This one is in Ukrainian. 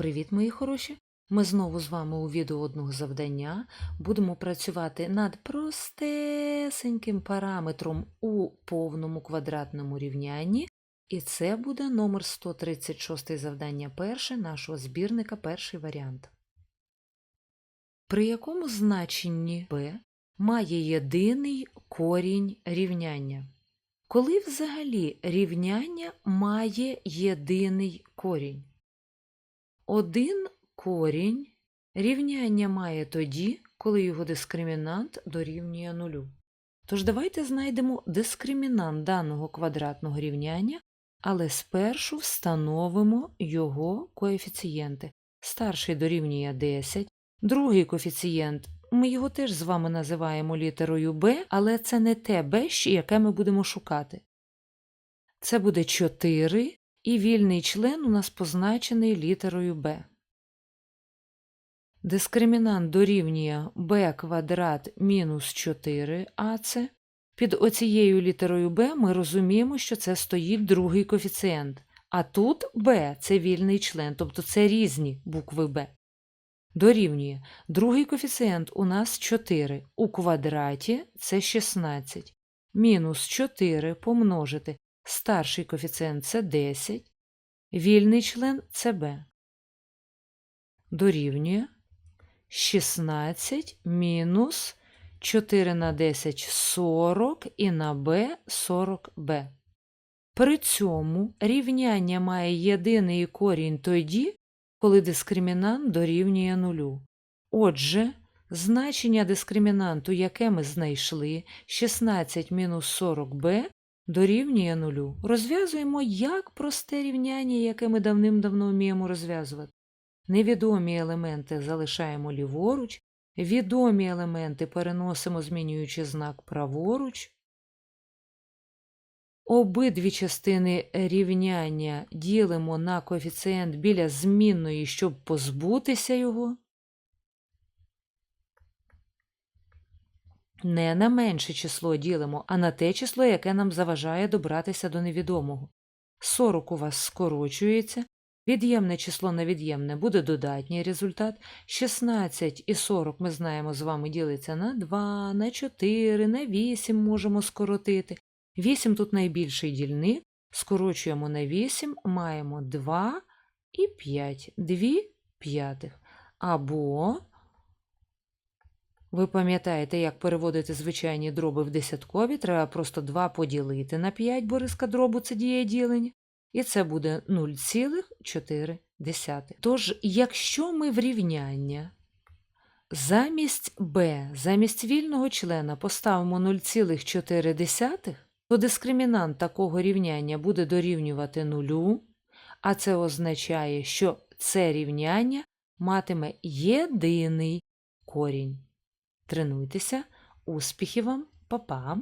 Привіт, мої хороші! Ми знову з вами у відео одного завдання будемо працювати над простесеньким параметром у повному квадратному рівнянні, і це буде номер 136 завдання перше нашого збірника перший варіант. При якому значенні b має єдиний корінь рівняння? Коли взагалі рівняння має єдиний корінь? Один корінь рівняння має тоді, коли його дискримінант дорівнює нулю. Тож давайте знайдемо дискримінант даного квадратного рівняння, але спершу встановимо його коефіцієнти. Старший дорівнює 10, другий коефіцієнт ми його теж з вами називаємо літерою b, але це не те b, яке ми будемо шукати. Це буде 4, і вільний член у нас позначений літерою b. Дискримінант дорівнює b квадрат мінус 4ac. Під оцією літерою b ми розуміємо, що це стоїть другий коефіцієнт. А тут b це вільний член, тобто це різні букви b. Дорівнює. Другий коефіцієнт у нас 4. У квадраті це 16. Мінус 4 помножити. Старший коефіцієнт це 10. Вільний член це b. Дорівнює 16 мінус 4 на 10 40 і на b 40b. При цьому рівняння має єдиний корінь тоді, коли дискримінант дорівнює нулю. Отже, значення дискримінанту, яке ми знайшли, 16 мінус 40b дорівнює нулю. Розв'язуємо як просте рівняння, яке ми давним-давно вміємо розв'язувати. Невідомі елементи залишаємо ліворуч, відомі елементи переносимо, змінюючи знак праворуч. Обидві частини рівняння ділимо на коефіцієнт біля змінної, щоб позбутися його. Не на менше число ділимо, а на те число, яке нам заважає добратися до невідомого. 40 у вас скорочується, від'ємне число на від'ємне буде додатній результат. 16 і 40 ми знаємо з вами ділиться на 2, на 4, на 8 можемо скоротити. 8 тут найбільший дільник, скорочуємо на 8, маємо 2 і 5, 2 п'ятих. Або, ви пам'ятаєте, як переводити звичайні дроби в десяткові, треба просто 2 поділити на 5, бо риска дробу це діє ділення, і це буде 0,4. Тож, якщо ми в рівняння замість b, замість вільного члена поставимо 0,4, то дискримінант такого рівняння буде дорівнювати нулю, а це означає, що це рівняння матиме єдиний корінь. Тренуйтеся, успіхів вам, па-па!